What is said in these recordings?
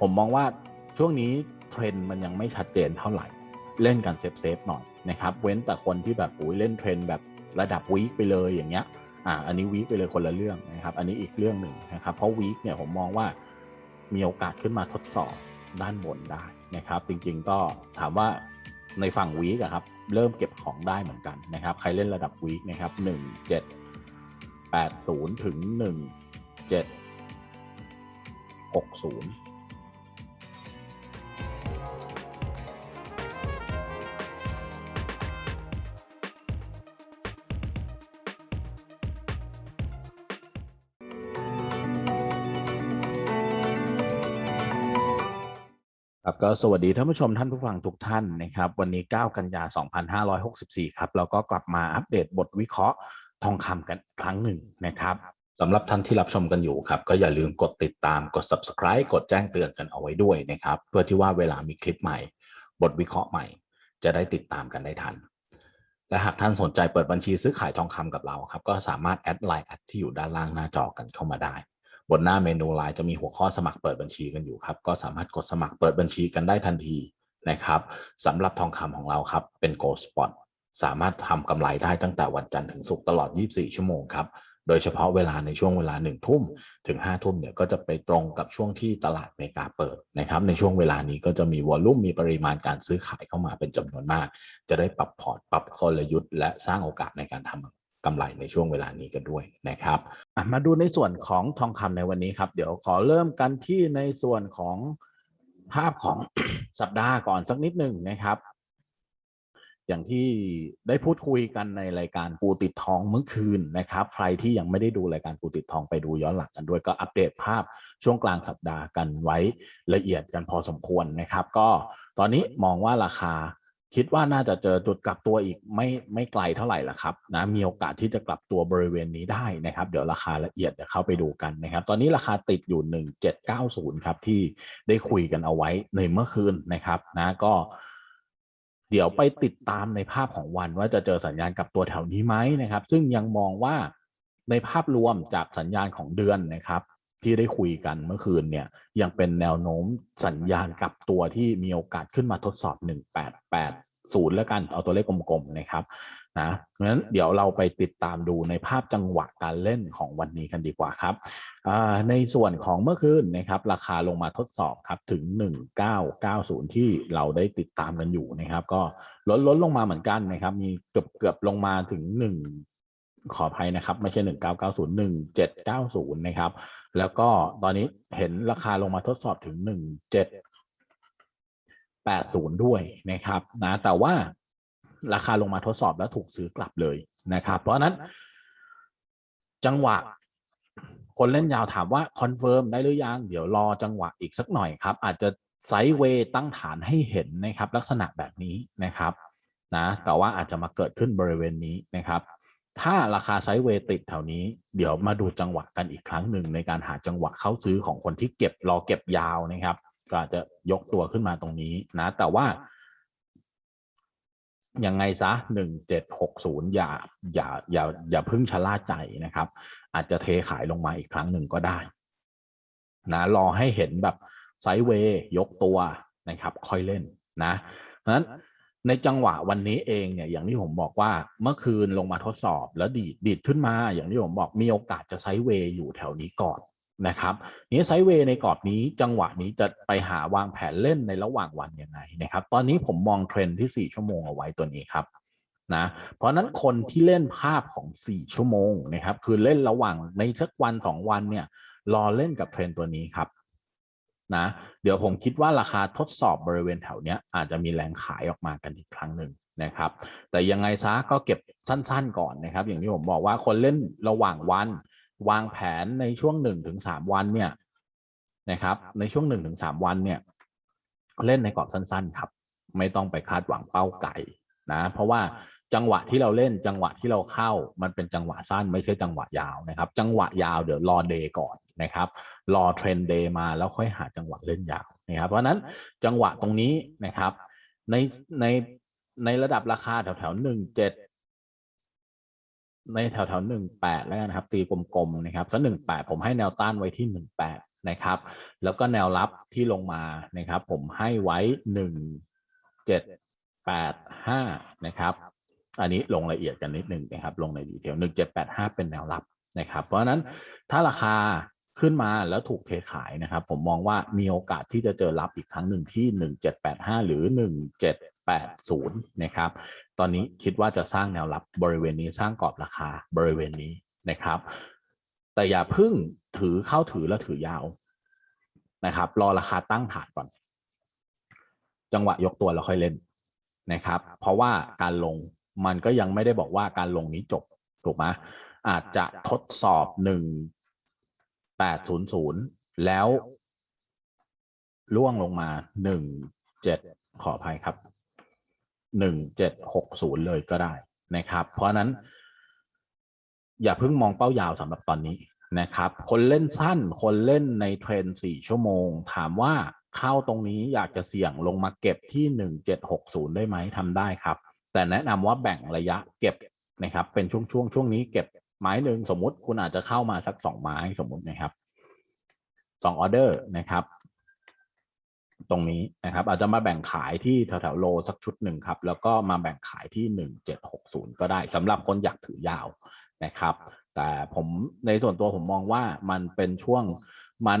ผมมองว่าช่วงนี้เทรนด์มันยังไม่ชัดเจนเท่าไหร่ เล่นกันเซฟเซฟหน่อยนะครับ เว้นแต่คนที่แบบอุ้ยเล่นเทรนด์แบบระดับวีคไปเลยอย่างเงี้ยอ่าอันนี้วีคไปเลยคนละเรื่องนะครับ อันนี้อีกเรื่องหนึ่งนะครับ เพราะวีคเนี่ยผมมองว่ามีโอกาสขึ้นมาทดสอบด้านบนได้นะครับ จริงๆก็ถามว่าในฝั่งวีคครับเริ่มเก็บของได้เหมือนกันนะครับ ใครเล่นระดับวีคนะครับหนึ่งเจ็ดแปดศูนย์ถึงหนึ่งเจ็ดหกศูนย์ ก็สวัสดีท่านผู้ชมท่านผู้ฟังทุกท่านนะครับ วันนี้ 9 กันยา 2564 ครับเราก็กลับมาอัปเดตบทวิเคราะห์ทองคำกันครั้งหนึ่งนะครับสำหรับท่านที่รับชมกันอยู่ครับ ก็อย่าลืมกดติดตามกด subscribe กดแจ้งเตือนกันเอาไว้ด้วยนะครับ เพื่อที่ว่าเวลามีคลิปใหม่ บทวิเคราะห์ใหม่ จะได้ติดตามกันได้ทัน และหากท่านสนใจเปิดบัญชีซื้อขายทองคำกับเราครับ ก็สามารถแอดไลน์แอดที่อยู่ด้านล่างหน้าจอกันเข้ามาได้ บนหน้าเมนูไลน์จะมีหัวข้อสมัครเปิดบัญชีกันอยู่ครับ ก็สามารถกดสมัครเปิดบัญชีกันได้ทันทีนะครับสำหรับทองคำของเราครับเป็น Gold Spot สามารถทำกำไรได้ตั้งแต่วันจันทร์ถึงศุกร์ตลอด 24 ชั่วโมงครับโดยเฉพาะเวลาในช่วงเวลา1ทุ่มถึง5ทุ่มเนี่ยก็จะไปตรงกับช่วงที่ตลาดเมกาเปิดนะครับ ในช่วงเวลานี้ก็จะมีวอลลุ่มมีปริมาณการซื้อขายเข้ามาเป็นจำนวนมาก จะได้ปรับพอร์ตปรับกลยุทธ์และสร้างโอกาสในการทำ กำไรในช่วงเวลานี้กันด้วยนะครับมาดูในส่วนของทองคำในวันนี้ครับ เดี๋ยวขอเริ่มกันที่ในส่วนของภาพของสัปดาห์ก่อนสักนิดหนึ่งนะครับ อย่างที่ได้พูดคุยกันในรายการปูติดทองเมื่อคืนนะครับ ใครที่ยังไม่ได้ดูรายการปูติดทองไปดูย้อนหลังกันด้วยก็อัปเดตภาพช่วงกลางสัปดาห์กันไว้ละเอียดกันพอสมควรนะครับ ก็ตอนนี้มองว่าราคา คิดว่าน่าจะเจอจุดกลับตัวอีกไม่ไม่ไกลเท่าไหร่ละครับนะมีโอกาสที่จะกลับตัวบริเวณนี้ได้นะครับ เดี๋ยวราคาละเอียดเดี๋ยวเข้าไปดูกันนะครับ ตอนนี้ราคาติดอยู่ 1790 ครับ ที่ได้คุยกันเอาไว้ในเมื่อคืนนะครับนะก็เดี๋ยวไปติดตามในภาพของวันว่าจะเจอสัญญาณกลับตัวแถวนี้ไหมนะครับ ซึ่งยังมองว่าในภาพรวมจากสัญญาณของเดือนนะครับ ที่ได้คุยกันเมื่อคืนเนี่ยยังเป็นแนวโน้มสัญญาณกลับตัวที่มีโอกาสขึ้นมาทดสอบ 1880 แล้วกันเอาตัวเลขกลมๆนะครับนะเพราะฉะนั้นเดี๋ยวเราไปติดตามดูในภาพจังหวะการเล่นของวันนี้กันดีกว่าครับในส่วนของเมื่อคืนนะครับราคาลงมาทดสอบครับถึง 1990 ที่เราได้ติดตามกันอยู่นะครับ ก็ลดลดลงมาเหมือนกันนะครับ มีเกือบเกือบลงมาถึง 1 ขออภัยนะครับ ไม่ใช่1990 1790นะครับ แล้วก็ตอนนี้เห็นราคาลงมาทดสอบถึง1780ด้วยนะครับนะแต่ว่าราคาลงมาทดสอบแล้วถูกซื้อกลับเลยนะครับ เพราะฉะนั้น จังหวะคนเล่นยาวถามว่าคอนเฟิร์มได้หรือยัง เดี๋ยวรอจังหวะอีกสักหน่อยครับ อาจจะไซด์เวย์ตั้งฐานให้เห็นนะครับ ลักษณะแบบนี้นะครับนะแต่ว่าอาจจะมาเกิดขึ้นบริเวณนี้นะครับ ถ้าราคาไซด์เวย์ติดแถวนี้ เดี๋ยวมาดูจังหวะกันอีกครั้งหนึ่งในการหาจังหวะเข้าซื้อของคนที่เก็บรอเก็บยาวนะครับ ก็อาจจะยกตัวขึ้นมาตรงนี้นะ แต่ว่ายังไงซะหนึ่งเจ็ดหกศูนย์อย่าอย่าอย่าอย่าพึ่งชะล่าใจนะครับ อาจจะเทขายลงมาอีกครั้งหนึ่งก็ได้นะรอให้เห็นแบบไซด์เวย์ยกตัวนะครับ ค่อยเล่นนะเพราะฉะนั้น ในจังหวะวันนี้เองเนี่ยอย่างที่ผมบอกว่าเมื่อคืนลงมาทดสอบแล้วดีดดีดขึ้นมา อย่างที่ผมบอกมีโอกาสจะไซด์เวย์อยู่แถวนี้ก่อนนะครับนี้ไซด์เวย์ในกรอบนี้จังหวะนี้จะไปหาวางแผนเล่นในระหว่างวันยังไงนะครับ ตอนนี้ผมมองเทรนที่ 4 ชั่วโมงเอาไว้ตัวนี้ครับนะเพราะนั้นคนที่เล่นภาพของ 4 ชั่วโมงนะครับคือเล่นระหว่างในสักวันสองวันเนี่ยรอเล่นกับเทรนตัวนี้ครับ นะเดี๋ยวผมคิดว่าราคาทดสอบบริเวณแถวเนี้ยอาจจะมีแรงขายออกมากันอีกครั้งหนึ่งนะครับแต่ยังไงซะก็เก็บสั้นๆก่อนนะครับ อย่างที่ผมบอกว่าคนเล่นระหว่างวัน วางแผนในช่วงหนึ่งถึงสามวันเนี่ยนะครับ ในช่วงหนึ่งถึงสามวันเนี่ย เล่นในกรอบสั้นๆ ครับ ไม่ต้องไปคาดหวังเป้าไก่นะ เพราะว่าจังหวะที่เราเล่นจังหวะที่เราเข้า มันเป็นจังหวะสั้นไม่ใช่จังหวะยาวนะครับ จังหวะยาวเดี๋ยวรอเดย์ก่อน นะครับ รอเทรนเดย์มาแล้วค่อยหาจังหวะเล่นยาวนะครับ เพราะฉะนั้นจังหวะตรงนี้นะครับ ในในในระดับราคาแถวแถวหนึ่งเจ็ดในแถวแถวหนึ่งแปดแล้วกันนะครับ ตีกลมๆนะครับสักหนึ่งแปดผมให้แนวต้านไว้ที่หนึ่งแปดนะครับ แล้วก็แนวรับที่ลงมานะครับ ผมให้ไว้หนึ่งเจ็ดแปดห้านะครับ อันนี้ลงละเอียดกันนิดนึงนะครับ ลงในดีเทลหนึ่งเจ็ดแปดห้าเป็นแนวรับนะครับ เพราะฉะนั้นถ้าราคา ขึ้นมาแล้วถูกเทขายนะครับ ผมมองว่ามีโอกาสที่จะเจอรับอีกครั้งหนึ่งที่หนึ่งเจ็ดแปดห้าหรือหนึ่งเจ็ดแปดศูนย์นะครับ ตอนนี้คิดว่าจะสร้างแนวรับบริเวณนี้สร้างกรอบราคาบริเวณนี้นะครับ แต่อย่าพึ่งถือเข้าถือแล้วถือยาวนะครับ รอราคาตั้งฐานก่อน จังหวะยกตัวแล้วค่อยเล่นนะครับ เพราะว่าการลงมันก็ยังไม่ได้บอกว่าการลงนี้จบถูกไหมอาจจะทดสอบหนึ่ง แปดศูนย์ศูนย์แล้วล่วงลงมาหนึ่งเจ็ดขออภัยครับหนึ่งเจ็ดหกศูนย์เลยก็ได้นะครับ เพราะนั้น อย่าเพิ่งมองเป้ายาวสำหรับตอนนี้นะครับ คนเล่นสั้น คนเล่นในเทรนสี่ชั่วโมง ถามว่าเข้าตรงนี้อยากจะเสี่ยงลงมาเก็บที่หนึ่งเจ็ดหกศูนย์ได้ไหมทำได้ครับ แต่แนะนำว่าแบ่งระยะเก็บนะครับ เป็นช่วงช่วงๆช่วงนี้เก็บ ไม้หนึ่งสมมติคุณอาจจะเข้ามาสักสองไม้สมมตินะครับสองออเดอร์นะครับ ตรงนี้นะครับ อาจจะมาแบ่งขายที่แถวๆโลสักชุดหนึ่งครับ แล้วก็มาแบ่งขายที่หนึ่งเจ็ดหกศูนย์ก็ได้สำหรับคนอยากถือยาวนะครับ แต่ผมในส่วนตัวผมมองว่ามันเป็นช่วงมัน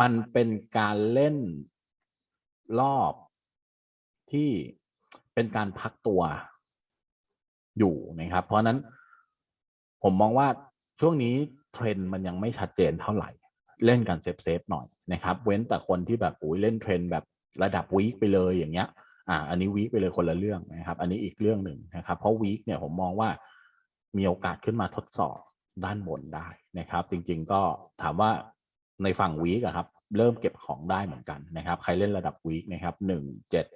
มันเป็นการเล่นรอบที่เป็นการพักตัวอยู่นะครับ เพราะนั้น ผมมองว่าช่วงนี้เทรนด์มันยังไม่ชัดเจนเท่าไหร่ เล่นกันเซฟเซฟหน่อยนะครับเว้นแต่คนที่แบบอุ้ยเล่นเทรนด์แบบระดับวีคไปเลยอย่างเงี้ยอ่าอันนี้วีคไปเลยคนละเรื่องนะครับอันนี้อีกเรื่องหนึ่งนะครับเพราะวีคเนี่ยผมมองว่ามีโอกาสขึ้นมาทดสอบด้านบนได้นะครับ จริงๆก็ถามว่าในฝั่งวีคอะครับเริ่มเก็บของได้เหมือนกันนะครับ ใครเล่นระดับวีคนะครับหนึ่งเจ็ด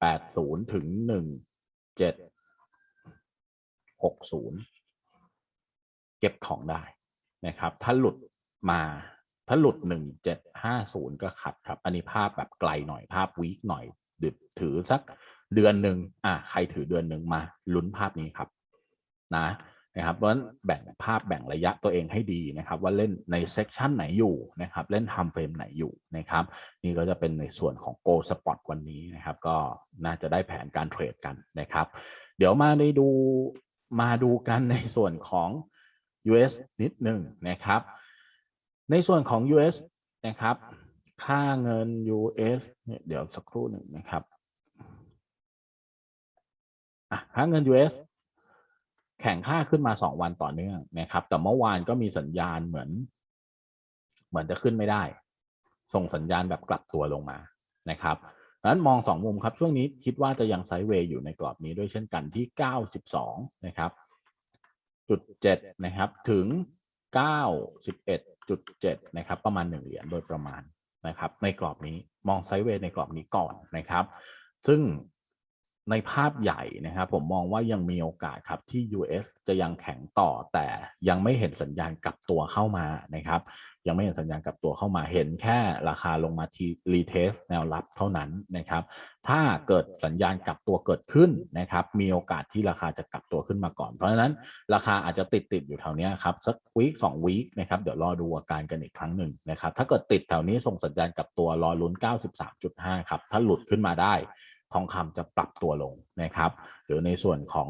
แปดศูนย์ถึงหนึ่งเจ็ดหกศูนย์ เก็บของได้นะครับ ถ้าหลุดมาถ้าหลุดหนึ่งเจ็ดห้าศูนย์ก็ขัดครับ อันนี้ภาพแบบไกลหน่อยภาพวีคหน่อยดึกถือสักเดือนหนึ่งอะใครถือเดือนหนึ่งมาลุ้นภาพนี้ครับนะนะครับ เพราะฉะนั้นแบ่งภาพแบ่งระยะตัวเองให้ดีนะครับ ว่าเล่นในเซกชันไหนอยู่นะครับ เล่นทำเฟรมไหนอยู่นะครับ นี่ก็จะเป็นในส่วนของ Go Spot วันนี้นะครับ ก็น่าจะได้แผนการเทรดกันนะครับ เดี๋ยวมาได้ดูมาดูกันในส่วนของ US นิดหนึ่งนะครับ ในส่วนของ US นะครับ ค่าเงิน US เนี่ยเดี๋ยวสักครู่หนึ่งนะครับค่าเงิน US แข่งค่าขึ้นมาสองวันต่อเนื่องนะครับ แต่เมื่อวานก็มีสัญญาณเหมือน เหมือนจะขึ้นไม่ได้ ส่งสัญญาณแบบกลับตัวลงมานะครับดังนั้นมองสองมุมครับ ช่วงนี้คิดว่าจะยังไซด์เวย์อยู่ในกรอบนี้ด้วยเช่นกันที่ 92 นะครับ จุดเจ็ดนะครับ ถึง91.7นะครับ ประมาณ1เหรียญโดยประมาณนะครับ ในกรอบนี้มองไซด์เวย์ในกรอบนี้ก่อนนะครับ ซึ่ง ในภาพใหญ่นะครับผมมองว่ายังมีโอกาสครับที่ US จะยังแข็งต่อแต่ยังไม่เห็นสัญญาณกลับตัวเข้ามานะครับ ยังไม่เห็นสัญญาณกลับตัวเข้ามาเห็นแค่ราคาลงมาทีรีเทสแนวรับเท่านั้นนะครับ ถ้าเกิดสัญญาณกลับตัวเกิดขึ้นนะครับ มีโอกาสที่ราคาจะกลับตัวขึ้นมาก่อน เพราะฉะนั้นราคาอาจจะติดติดอยู่แถวนี้ครับสักวีคสองวีคนะครับเดี๋ยวรอดูอาการกันอีกครั้งหนึ่งนะครับ ถ้าเกิดติดแถวนี้ส่งสัญญาณกลับตัวรอลุ้น 93.5 ครับถ้าหลุดขึ้นมาได้ ทองคำจะปรับตัวลงนะครับ หรือในส่วนของ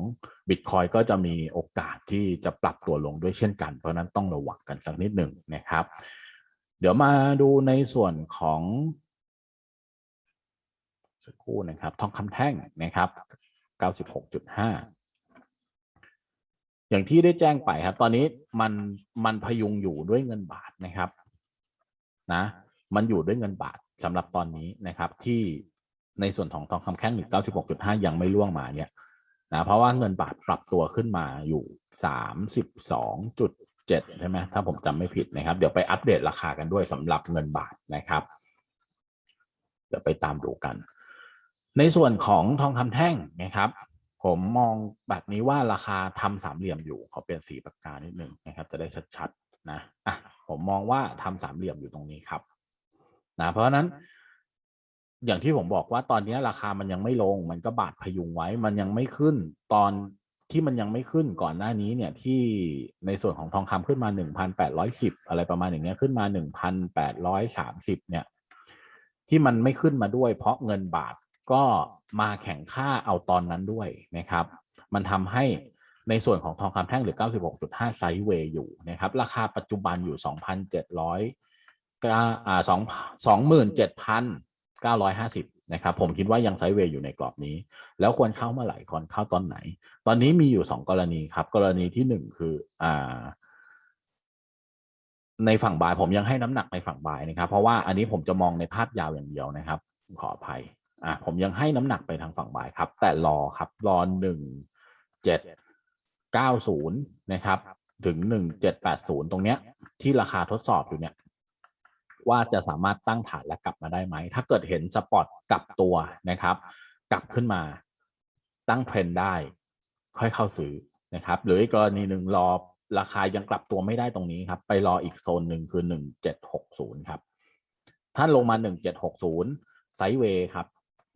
Bitcoin ก็จะมีโอกาสที่จะปรับตัวลงด้วยเช่นกัน เพราะนั้นต้องระวังกันสักนิดหนึ่งนะครับ เดี๋ยวมาดูในส่วนของสักครู่นะครับทองคำแท่งนะครับ 96.5อย่างที่ได้แจ้งไปครับ ตอนนี้มันมันพยุงอยู่ด้วยเงินบาทนะครับนะ มันอยู่ด้วยเงินบาทสำหรับตอนนี้นะครับ ที่ ในส่วนของทองคำแท่ง96.5 ยังไม่ล่วงมาเนี่ยนะเพราะว่าเงินบาทปรับตัวขึ้นมาอยู่ 32.7 ใช่ไหมถ้าผมจำไม่ผิดนะครับ เดี๋ยวไปอัปเดตราคากันด้วยสำหรับเงินบาทนะครับ เดี๋ยวไปตามดูกัน ในส่วนของทองคำแท่งนะครับ ผมมองแบบนี้ว่าราคาทำสามเหลี่ยมอยู่ขอเปลี่ยนสีปากกานิดนึงนะครับ จะได้ชัดๆนะอะผมมองว่าทำสามเหลี่ยมอยู่ตรงนี้ครับนะเพราะฉะนั้น อย่างที่ผมบอกว่าตอนนี้ราคามันยังไม่ลง มันก็บาดพยุงไว้ มันยังไม่ขึ้น ตอนที่มันยังไม่ขึ้นก่อนหน้านี้เนี่ยที่ในส่วนของทองคำขึ้นมาหนึ่งพันแปดร้อยสิบอะไรประมาณอย่างเงี้ยขึ้นมาหนึ่งพันแปดร้อยสามสิบเนี่ย ที่มันไม่ขึ้นมาด้วย เพราะเงินบาทก็มาแข่งค่าเอาตอนนั้นด้วยนะครับ มันทำให้ในส่วนของทองคำแท่งหรือ 96.5 ไซด์เวย์อยู่นะครับ ราคาปัจจุบันอยู่ 2,700อ่า2 950 นะครับ ผมคิดว่ายังไซด์เวย์อยู่ในกรอบนี้ แล้วควรเข้าเมื่อไหร่ควรเข้าตอนไหน ตอนนี้มีอยู่ 2 กรณีครับ กรณีที่ 1 คืออ่าในฝั่งบายผมยังให้น้ำหนักในฝั่งบายนะครับ เพราะว่าอันนี้ผมจะมองในภาพยาวอย่างเดียวนะครับ ขออภัยอะผมยังให้น้ำหนักไปทางฝั่งบายครับ แต่รอครับรอหนึ่งเจ็ดเก้าศูนย์นะครับ ถึงหนึ่งเจ็ดแปดศูนย์ตรงเนี้ย ที่ราคาทดสอบอยู่เนี่ย ว่าจะสามารถตั้งฐานและกลับมาได้ไหม ถ้าเกิดเห็นสปอตกลับตัวนะครับ กลับขึ้นมาตั้งเทรนด์ได้ ค่อยเข้าซื้อนะครับ หรืออีกกรณีหนึ่งรอราคายังกลับตัวไม่ได้ตรงนี้ครับ ไปรออีกโซนหนึ่งคือหนึ่งเจ็ดหกศูนย์ครับถ้าลงมาหนึ่งเจ็ดหกศูนย์ไซด์เวย์ครับ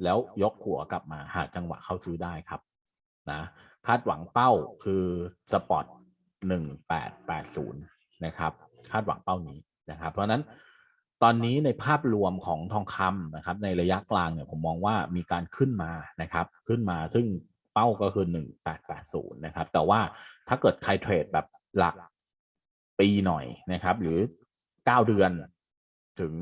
แล้วยกหัวกลับมาหาจังหวะเข้าซื้อได้ครับนะคาดหวังเป้าคือสปอตหนึ่งแปดแปดศูนย์นะครับ คาดหวังเป้านี้นะครับ เพราะนั้น ตอนนี้ในภาพรวมของทองคำนะครับ ในระยะกลางเนี่ยผมมองว่ามีการขึ้นมานะครับ ขึ้นมาซึ่งเป้าก็คือหนึ่งแปดแปดศูนย์นะครับ แต่ว่าถ้าเกิดใครเทรดแบบหลักปีหน่อยนะครับ หรือเก้าเดือนถึง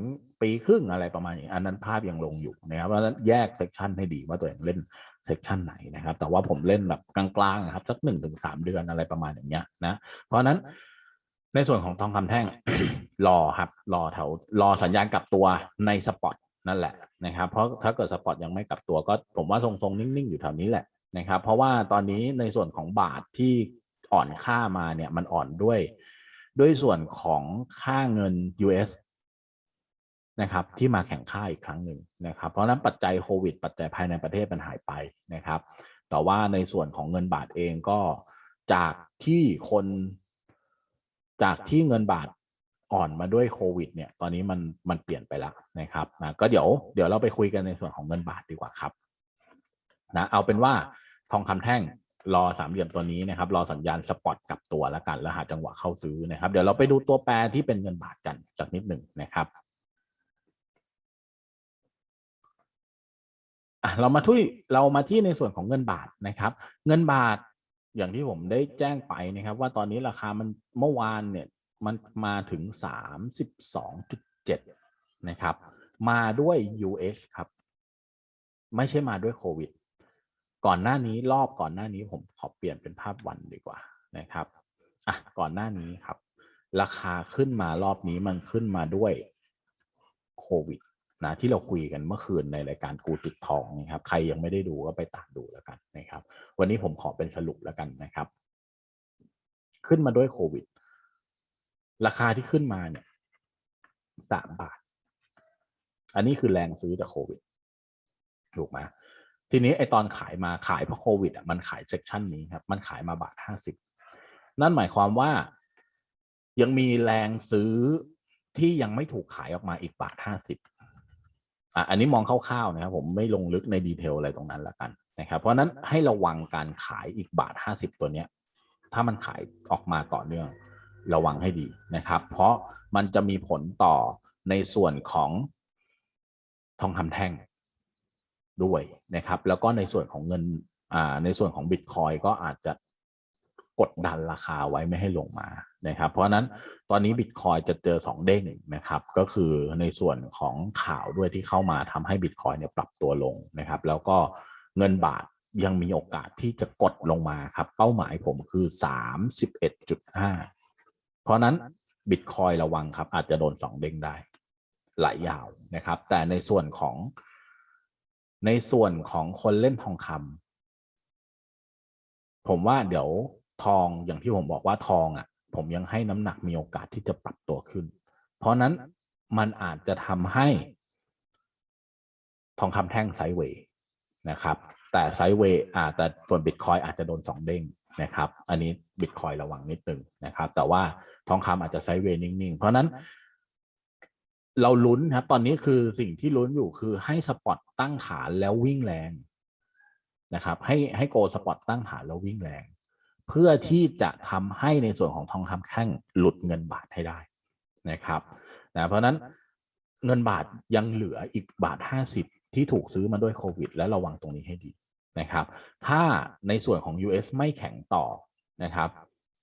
ปีครึ่งอะไรประมาณนี้อันนั้นภาพยังลงอยู่นะครับเพราะฉะนั้นแยกเซกชันให้ดีว่าตัวเองเล่นเซกชันไหนนะครับ แต่ว่าผมเล่นแบบกลางๆนะครับสักหนึ่งถึงสามเดือนอะไรประมาณอย่างเงี้ยนะ เพราะฉะนั้น ในส่วนของทองคำแท่งรอครับ รอแถวรอสัญญาณกลับตัวในสปอตนั่นแหละนะครับ เพราะถ้าเกิดสปอตยังไม่กลับตัวก็ผมว่าทรงๆ นิ่ง ๆ อยู่แถวนี้แหละนะครับ เพราะว่าตอนนี้ในส่วนของบาทที่อ่อนค่ามาเนี่ยมันอ่อนด้วย ด้วยส่วนของค่าเงิน US นะครับที่มาแข่งค่าอีกครั้งหนึ่งนะครับ เพราะนั้นปัจจัยโควิด ปัจจัยภายในประเทศมันหายไปนะครับ แต่ว่าในส่วนของเงินบาทเองก็จากที่คน จากที่เงินบาทอ่อนมาด้วยโควิด เนี่ย ตอนนี้มันมันเปลี่ยนไปแล้วนะครับนะก็เดี๋ยวเดี๋ยวเราไปคุยกันในส่วนของเงินบาทดีกว่าครับนะเอาเป็นว่าทองคำแท่งรอสามเหลี่ยมตัวนี้นะครับ รอสัญญาณสปอตกลับตัวแล้วกันแล้วหาจังหวะเข้าซื้อนะครับ เดี๋ยวเราไปดูตัวแปรที่เป็นเงินบาทกันสักนิดหนึ่งนะครับอะเรามาที่เรามาที่ในส่วนของเงินบาทนะครับ เงินบาท อย่างที่ผมได้แจ้งไปนะครับ ว่าตอนนี้ราคามันเมื่อวานเนี่ยมันมาถึงสามสิบสองจุดเจ็ดนะครับ มาด้วย US ครับ ไม่ใช่มาด้วยโควิด ก่อนหน้านี้รอบก่อนหน้านี้ผมขอเปลี่ยนเป็นภาพวันดีกว่านะครับอะก่อนหน้านี้ครับ ราคาขึ้นมารอบนี้มันขึ้นมาด้วยโควิด นะที่เราคุยกันเมื่อคืนในรายการกูติดทองนะครับ ใครยังไม่ได้ดูก็ไปตามดูแล้วกันนะครับ วันนี้ผมขอเป็นสรุปแล้วกันนะครับ ขึ้นมาด้วยโควิด ราคาที่ขึ้นมาเนี่ยสามบาท อันนี้คือแรงซื้อจากโควิดถูกไหมทีนี้ไอตอนขายมาขายเพราะโควิดอะมันขายเซกชันนี้ครับ มันขายมาบาทห้าสิบนั่นหมายความว่ายังมีแรงซื้อที่ยังไม่ถูกขายออกมาอีกบาทห้าสิบ อะอันนี้มองคร่าวๆนะครับผมไม่ลงลึกในดีเทลอะไรตรงนั้นละกันนะครับ เพราะนั้นให้ระวังการขายอีกบาทห้าสิบตัวเนี้ย ถ้ามันขายออกมาต่อเนื่องระวังให้ดีนะครับ เพราะมันจะมีผลต่อในส่วนของทองคำแท่งด้วยนะครับ แล้วก็ในส่วนของเงินอ่าในส่วนของบิตคอยก็อาจจะ กดดันราคาไว้ไม่ให้ลงมานะครับ เพราะฉะนั้นตอนนี้บิตคอยจะเจอสองเด้งนะครับ ก็คือในส่วนของข่าวด้วยที่เข้ามาทำให้บิตคอยเนี่ยปรับตัวลงนะครับ แล้วก็เงินบาทยังมีโอกาสที่จะกดลงมาครับ เป้าหมายผมคือสามสิบเอ็ดจุดห้าเพราะนั้นบิตคอยระวังครับ อาจจะโดนสองเด้งได้ไหลยาวนะครับ แต่ในส่วนของ ในส่วนของคนเล่นทองคำผมว่าเดี๋ยว ทองอย่างที่ผมบอกว่าทองอะ ผมยังให้น้ำหนักมีโอกาสที่จะปรับตัวขึ้น เพราะนั้นมันอาจจะทำให้ ทองคำแท่งไซด์เวย์นะครับ แต่ไซด์เวย์อ่าแต่ส่วนบิตคอยอาจจะโดนสองเด้งนะครับ อันนี้บิตคอยระวังนิดนึงนะครับ แต่ว่าทองคำอาจจะไซด์เวย์นิ่งๆ เพราะนั้น เราลุ้นครับตอนนี้คือสิ่งที่ลุ้นอยู่คือให้สปอตตั้งฐานแล้ววิ่งแรงนะครับ ให้ให้โกสปอตตั้งฐานแล้ววิ่งแรง เพื่อที่จะทำให้ในส่วนของทองคำแท่งหลุดเงินบาทให้ได้นะครับนะเพราะฉะนั้นเงินบาทยังเหลืออีกบาท 50 ที่ถูกซื้อมาด้วยโควิด และระวังตรงนี้ให้ดีนะครับ ถ้าในส่วนของ US ไม่แข็งต่อนะครับ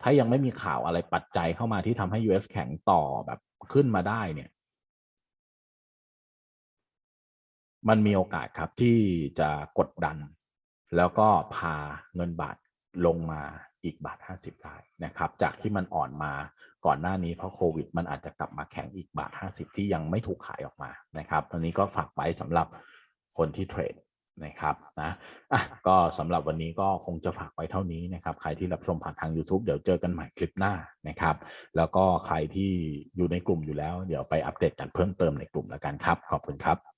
ถ้ายังไม่มีข่าวอะไรปัจจัยเข้ามาที่ทำให้ US แข็งต่อแบบขึ้นมาได้เนี่ย มันมีโอกาสครับที่จะกดดัน แล้วก็พาเงินบาทลงมา อีกบาท 50 ได้นะครับ จากที่มันอ่อนมาก่อนหน้านี้เพราะโควิด มันอาจจะกลับมาแข็งอีกบาท 50 ที่ยังไม่ถูกขายออกมานะครับอันนี้ก็ฝากไว้สำหรับคนที่เทรดนะครับนะอะก็สำหรับวันนี้ก็คงจะฝากไว้เท่านี้นะครับ ใครที่รับชมผ่านทาง YouTube เดี๋ยวเจอกันใหม่คลิปหน้านะครับ แล้วก็ใครที่อยู่ในกลุ่มอยู่แล้ว เดี๋ยวไปอัปเดตกันเพิ่มเติมในกลุ่มแล้วกันครับ ขอบคุณครับ